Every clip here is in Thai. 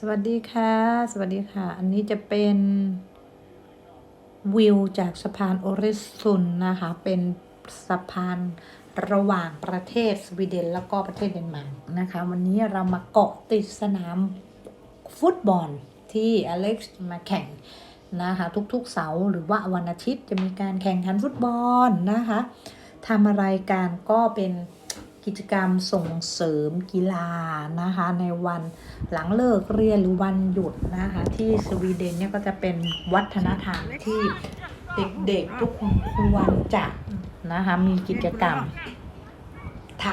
สวัสดีค่ะ สวัสดีค่ะ อันนี้จะเป็นวิวจากสะพานโอริสุนนะคะ เป็นสะพานระหว่างประเทศสวีเดนแล้วก็ประเทศเดนมาร์กนะคะ วันนี้เรามาเกาะติดสนามฟุตบอลที่อเล็กซ์มาแข่งนะคะ ทุกๆเสาร์หรือว่าวันอาทิตย์จะมีการแข่งขันฟุตบอลนะคะทำอะไรกันก็เป็น กิจกรรมส่งเสริมกีฬานะคะ ในวันหลังเลิกเรียนหรือวันหยุดนะคะ ที่สวีเดนเนี่ยก็จะเป็นวัฒนธรรมที่เด็กๆทุกคนควรจะนะคะมีกิจกรรมท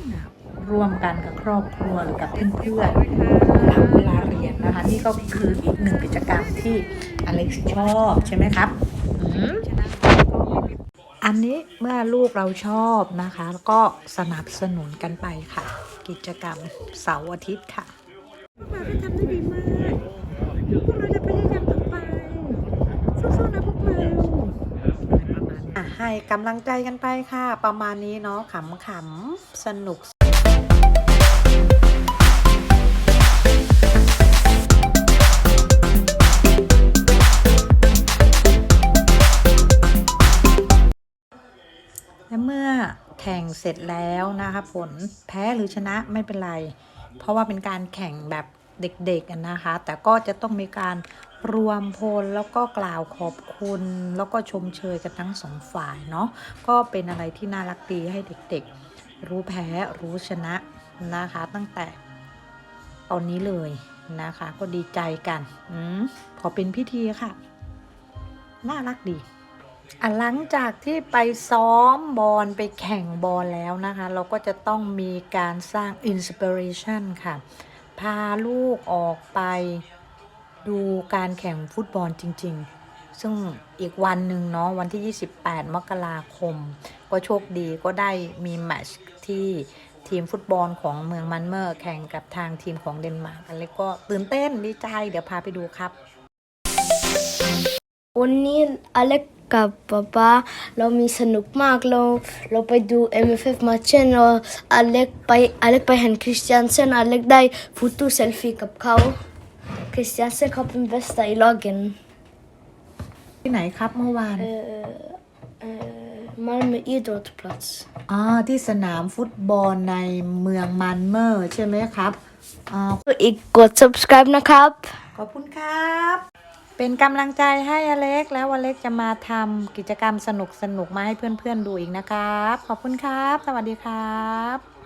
ำร่วมกันกับครอบครัวหรือกับเพื่อนๆหลังเวลาเรียนนะคะ นี่ก็คืออีกหนึ่งกิจกรรมที่อเล็กซ์ชอบใช่ไหมครับ อันนี้เมื่อลูกเราชอบนะคะก็สนับสนุนกันไปค่ะ กิจกรรมเสาร์อาทิตย์ค่ะพวกเราก็ทำได้ดีมากพวกเราจะพยายามต่อไปสู้ๆนะพวกเราอะให้กำลังใจกันไปค่ะ ประมาณนี้เนาะขำๆสนุก เสร็จแล้วนะคะผลแพ้หรือชนะไม่เป็นไร เพราะว่าเป็นการแข่งแบบเด็กๆนะคะ แต่ก็จะต้องมีการรวมพลแล้วก็กล่าวขอบคุณ แล้วก็ชมเชยกันทั้งสองฝ่ายเนาะก็เป็นอะไรที่น่ารักดีให้เด็กๆ รู้แพ้รู้ชนะนะคะ ตั้งแต่ตอนนี้เลยนะคะ ก็ดีใจกันอมพอเป็นพิธีค่ะ น่ารักดี หลังจากที่ไปซ้อมบอลไปแข่งบอลแล้วนะคะ เราก็จะต้องมีการสร้างอินสปิเรชันค่ะ พาลูกออกไปดูการแข่งฟุตบอลจริง ๆ ซึ่งอีกวันหนึ่งเนาะวันที่ 28 มกราคม ก็โชคดีก็ได้มีแมชที่ทีมฟุตบอลของเมืองมันเมอร์แข่งกับทางทีมของเดนมาร์กอันเล็กก็ตื่นเต้นดีใจเดี๋ยวพาไปดูครับ วันนี้อเล็ก กับป๊าป๊าเรามีสนุกมากเราเราไปดู MFF มาเช่นเราอเล็กไปอเล็กไปเห็นคริสเตียนเซนอเล็กได้ฟูตูเซลฟี่กับเขาคริสเตียนเซนเขาเป็นเบสต์ i lagen ที่ไหนครับเมื่อวาน uh, uh, Malmö idrottsplats อ่าที่สนามฟุตบอลในเมืองมันเมอร์ใช่ไหมครับอ่าอีกกด subscribe นะครับ ขอบคุณครับ เป็นกำลังใจให้อเล็ก แล้วอเล็กจะมาทำกิจกรรมสนุกสนุกมาให้เพื่อนๆดูอีกนะครับ ขอบคุณครับ สวัสดีครับ